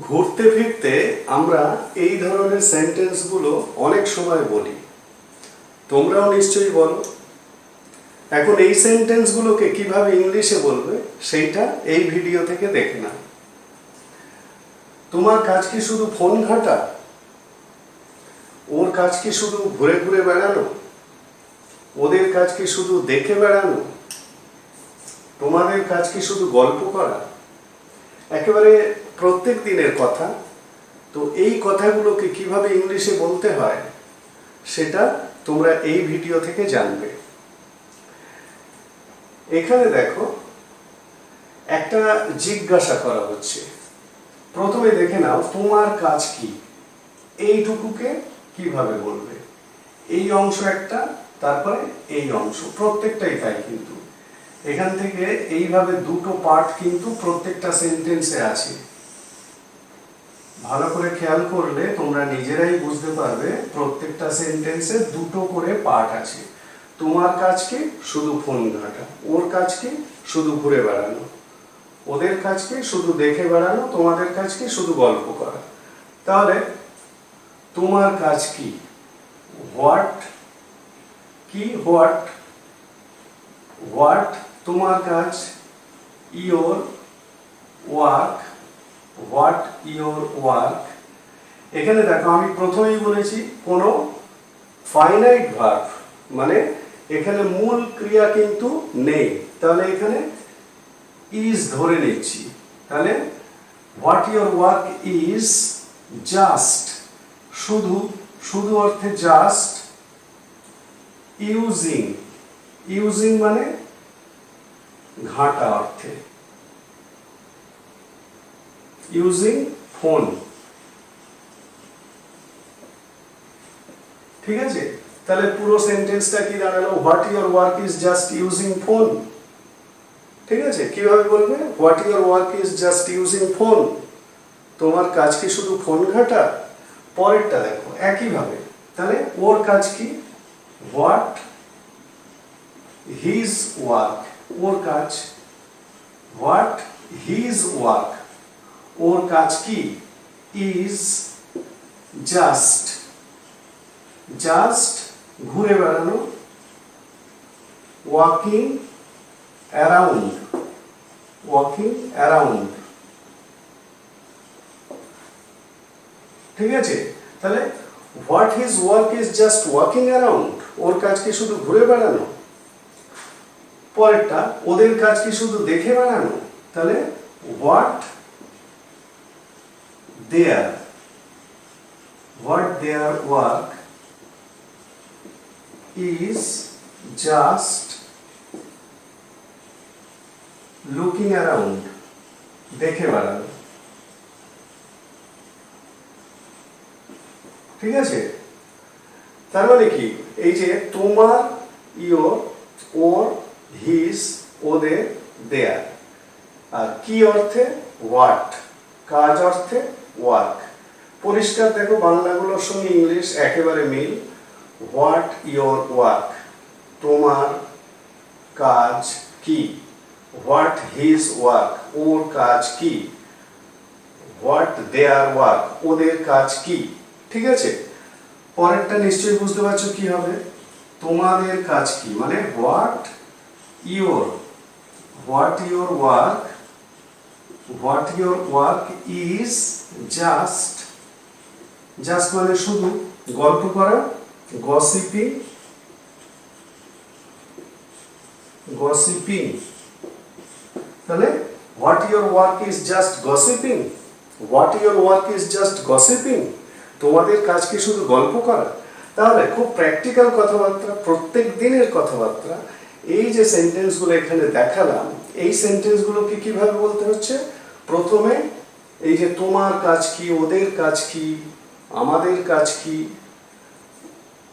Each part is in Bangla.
ঘুরতে ফিরতে আমরা এই ধরনের সেন্টেন্সগুলো অনেক সময় বলি। তোমরাও নিশ্চয়ই বলো। এখন এই সেন্টেন্সগুলোকে কীভাবে ইংলিশে বলবে সেইটা এই ভিডিও থেকে দেখে না তোমার কাজ কি শুধু ফোন ঘাটা? ওর কাজ কি শুধু ঘুরে ঘুরে বেড়ানো? ওদের কাজ কি শুধু দেখে বেড়ানো? তোমাদের কাজ কি শুধু গল্প করা? একেবারে প্রত্যেক দিনের কথা। তো এই কথাগুলোকে কীভাবে ইংলিশে বলতে হয়, সেটা তোমরা এই ভিডিও থেকে জানবে। এখানে দেখো, একটা জিজ্ঞাসা করা হচ্ছে। প্রথমে দেখে নাও, তোমার কাজ কি? এইটুকুকে কীভাবে বলবে? এই অংশ একটা, তারপরে এই অংশ। প্রত্যেকটাই তাই কিন্তু। এখান থেকে এইভাবে দুটো পার্ট কিন্তু প্রত্যেকটা সেন্টেন্সে আছে। ভালো করে খেয়াল করলে তোমরা নিজেরাই বুঝতে পারবে প্রত্যেকটা সেন্টেন্সে দুটো করে পার্ট আছে। তোমার কাজকে শুধু ফোন ঘাটা। ওর কাজকে শুধু ঘুরে বেড়ানো। ওদের কাজকে শুধু দেখে বেড়ানো। তোমাদের কাজকে শুধু গল্প করা। তাহলে তোমার কাজ কি? হোয়াট কি? হোয়াট হোয়াট তোমার কাজ? Your work what your work? এখানে দেখো, আমি প্রথমেই বলেছি কোনো ফাইনাইট ভার্ব মানে এখানে মূল ক্রিয়া কিন্তু নেই। তাহলে এখানে ইজ ধরে নিচ্ছি। তাহলে what your work is just, শুধু শুধু অর্থে জাস্ট ইউজিং। ইউজিং মানে ঘাটা অর্থে। ইউজিং ফোন ঠিক আছে? তাহলে পুরো সেন্টেন্সটা কি দাঁড়াল? What your work is just using phone ঠিক আছে? কীভাবে বলবে? What your work is just using phone তোমার কাজ কি শুধু ফোন ঘাটা? পরেরটা দেখো, একইভাবে। তাহলে ওর কাজ কি? হোয়াট হিজ ওয়ার্ক ওর কাজ? হোয়াট হিজ ওয়ার্ক ওর কাজ কি? ইজ জাস্ট জাস্ট ঘুরে বেড়ানো ওয়াকিং অ্যারাউন্ড ওয়াকিং অ্যারাউন্ড ঠিক আছে? তাহলে what his work is just walking around ওর কাজ কি শুধু ঘুরে বেড়ানো? পরেরটা, ওদের কাজ কি শুধু দেখে বেড়ানো? তাহলে what their what their work is just looking around, দেখে বেড়ানো। ঠিক আছে? তার মানে কি? এই যে তোমার ইয়োর ওর হিস ওদের দেয়ার আর কি অর্থে? হোয়াট কাজ অর্থে? ওয়ার্ক। পরিষ্কার দেখো, বাংলাগুলোর সঙ্গে ইংলিশ একেবারে মিল। What your work? তোমার কাজ কি? What his work? ওর কাজ কি? What their work? ওদের কাজ কি? ঠিক আছে? পরেরটা নিশ্চয়ই বুঝতে পারছ কি হবে? তোমাদের কাজ কি? মানে what your what your work what your work is just just মানে শুধু গল্প করা, gossiping gossiping তাহলে, what your work is just gossiping? What your work is just gossiping? তোমাদের কাজ কি শুধু গল্প করা? তাহলে খুব প্র্যাকটিক্যাল কথাবার্তা, প্রত্যেক দিনের কথাবার্তা। এই যে সেন্টেন্সগুলো এখানে দেখালাম, এই সেন্টেন্সগুলোকে কীভাবে বলতে হচ্ছে? প্রথমে এই যে তোমার কাজ কি, ওদের কাজ কি, আমাদের কাজ কি,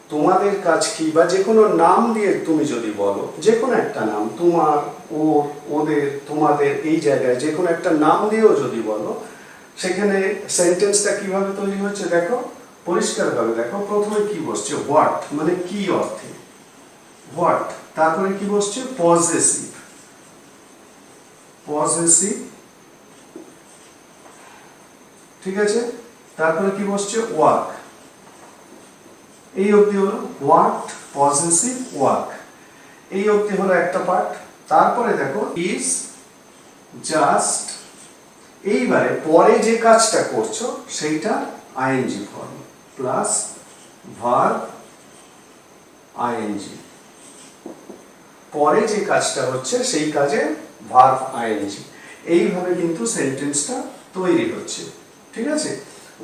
তোমাদের কাজ কি, বা যে কোনো নাম দিয়ে তুমি যদি বলো, যে কোনো একটা নাম, তোমার, ওর, ওদের, তোমাদের, এই জায়গায় যে কোনো একটা নাম দিয়েও যদি বলো, সেখানে সেন্টেন্সটা কীভাবে তৈরি হচ্ছে দেখো, পরিষ্কারভাবে দেখো, প্রথমে কি বসছে হোয়াট মানে কি অর্থে? হোয়াট তারপরে কি বসছে পজেসিভ পজেসিভ ঠিক আছে? তারপরে কি বসছে? ওয়ার্ক এই অবধি হলো হোয়াট পজিটিভ ওয়ার্ক এই অবধি হলো একটা পার্ট। তারপরে দেখো, ইজ জাস্ট, এইবারে পরে যে কাজটা করছ, সেইটা ING form plus verb ING. পরে যে কাজটা হচ্ছে, সেই কাজে ভার্ব আইএনজি। এইভাবে কিন্তু সেন্টেন্সটা তৈরি হচ্ছে। ঠিক আছে?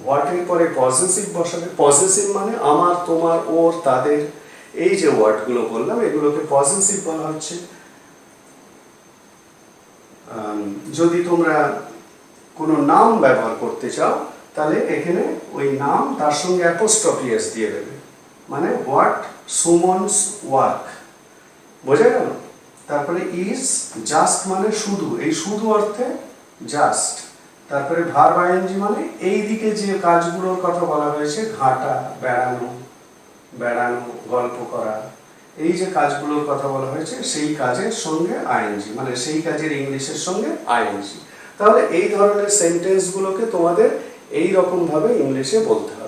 হোয়াটের পরে পজিটিভ বসাবে। পজিটিভ মানে আমার, তোমার, ওর, তাদের, এই যে ওয়ার্ডগুলো বললাম, এগুলোকে পজিটিভ বলা হচ্ছে। যদি তোমরা কোনো নাম ব্যবহার করতে চাও, তাহলে এখানে ওই নাম তার সঙ্গে অ্যাপোস্ট্রফিয়াস দিয়ে দেবে। মানে হোয়াট সুমনস ওয়ার্ক বোঝা গেল? তারপরে ইজ জাস্ট মানে শুধু। এই শুধু অর্থে জাস্ট তারপরে ভার আইএনজি মানে এই দিকে যে কাজগুলোর কথা বলা হয়েছে, ঘাটা, বেড়ানো বেড়ানো, গল্প করা, এই যে কাজগুলোর কথা বলা হয়েছে, সেই কাজের সঙ্গে আইএনজি মানে সেই কাজের ইংলিশের সঙ্গে আইএনজি। তাহলে এই ধরনের সেন্টেন্সগুলোকে তোমাদের এই রকম ভাবে ইংলিশে বলতে হবে।